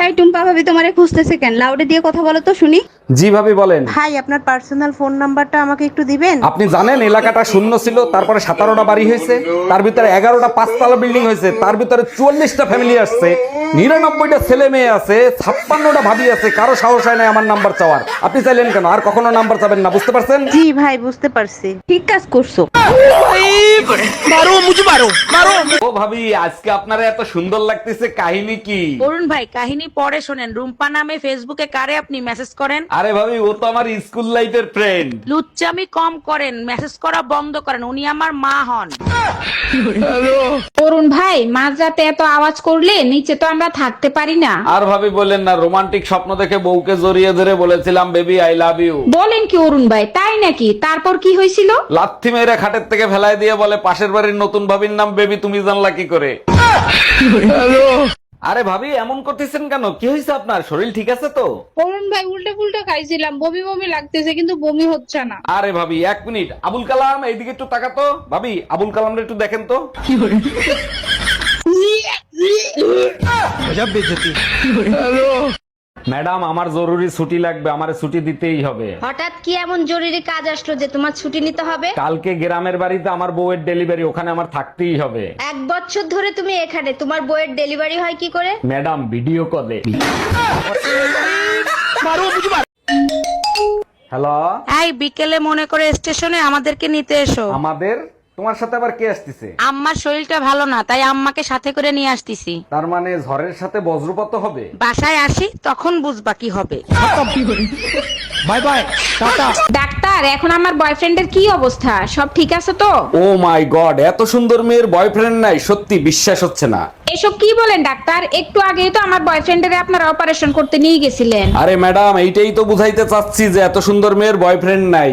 তাই টুম্পা ভাবি তোমারে খুঁজতেছে কেন? লাউডে দিয়ে কথা বলো তো শুনি। জি ভাবি বলেন। ভাই আপনার পার্সোনাল ফোন নাম্বারটা আমাকে একটু দিবেন? আপনি জানেন এলাকাটা শূন্য ছিল তারপরে সতেরোটা বাড়ি হয়েছে তার ভিতরে এগারোটা পাঁচতলা বিল্ডিং হয়েছে তার ভিতরে চুয়াল্লিশটা ফ্যামিলি আসছে নিরানব্বইটা ছেলে মেয়ে আছে ছাপ্পান্নটা ভাবি আছে কারও সাহস হয় না আমার নাম্বার চাওয়ার। আপনি চাইলেন কেন? আর কখনো নাম্বার চাবেন না বুঝতে পারছেন? জি ভাই বুঝতে পারছি। ঠিক কাজ করছ। ও ভাবি আজকে আপনারা এত সুন্দর লাগতেছে কাহিনী কি? অরুণ ভাই কাহিনী পরে শোনেন। রুম্পা নামে ফেসবুকে কারে আপনি মেসেজ করেন? আরে ভাবি ও তো আমার স্কুল লাইফের ফ্রেন্ড লুচ্চামি কম করেন মেসেজ করা বন্ধ করেন উনি আমার মা হন। অরুণ ভাই মাঝরাতে এত আওয়াজ করলে নিচে তো আমরা থাকতে পারি না। আর ভাবি বললেন না রোমান্টিক স্বপ্ন দেখে বউকে জড়িয়ে ধরে বলেছিলাম বেবি আই লাভ ইউ বলেন কি অরুণ ভাই তাই নাকি? তারপর কি হয়েছিল? লাথি মেরে খাটের থেকে ফেলায় দিয়ে বলে পাশের বাড়ির নতুন ভাবির নাম বেবি তুমি জানলা কি করে? আরে ভাবি এমন করতেছেন কেন? কি হয়েছে আপনার? শরীর ঠিক আছে তো? অরুণ ভাই উল্টো পুল্টো খাইছিলাম বমি বমি লাগতেছে কিন্তু বমি হচ্ছে না। আরে ভাবি এক মিনিট। আবুল কালাম এইদিকে একটু তাকাতো। ভাবি আবুল কালাম একটু দেখেন তো। ম্যাডাম আমার জরুরি ছুটি লাগবে আমার ছুটি দিতেই হবে। হঠাৎ কি এমন জরুরি কাজ আসলো যে তোমার ছুটি নিতে হবে? কালকে গ্রামের বাড়িতে আমার বউয়ের ডেলিভারি ওখানে আমার থাকতেই হবে। এক বছর ধরে তুমি এখানে তোমার বইয়ের ডেলিভারি হয় কি করে? ম্যাডাম ভিডিও কলে হ্যালো? এই বিকেলে মনে করে স্টেশনে আমাদেরকে নিতে এসো। আমাদের তোমার সাথে আবার কে আসতেছে? আম্মার শরীরটা ভালো না তাই আম্মাকে সাথে করে নিয়ে আসতেছি। তার মানে ঝড়ের সাথে বজ্রপাত হবে? বাসায় আসি তখন বুঝবা কি হবে। ডাক্তার এখন আমার বয়ফ্রেন্ডের কি অবস্থা? সব ঠিক আছে তো? ও মাই গড এত সুন্দর মেয়ের বয়ফ্রেন্ড নাই সত্যি বিশ্বাস হচ্ছে না। এসব কি বলেন ডাক্তার? একটু আগেই তো আমার বয়ফ্রেন্ডের আপনারা অপারেশন করতে নিয়ে গেছিলেন। আরে ম্যাডাম এইটাই তো বুঝাইতে চাচ্ছি যে এত সুন্দর মেয়ের বয়ফ্রেন্ড নাই।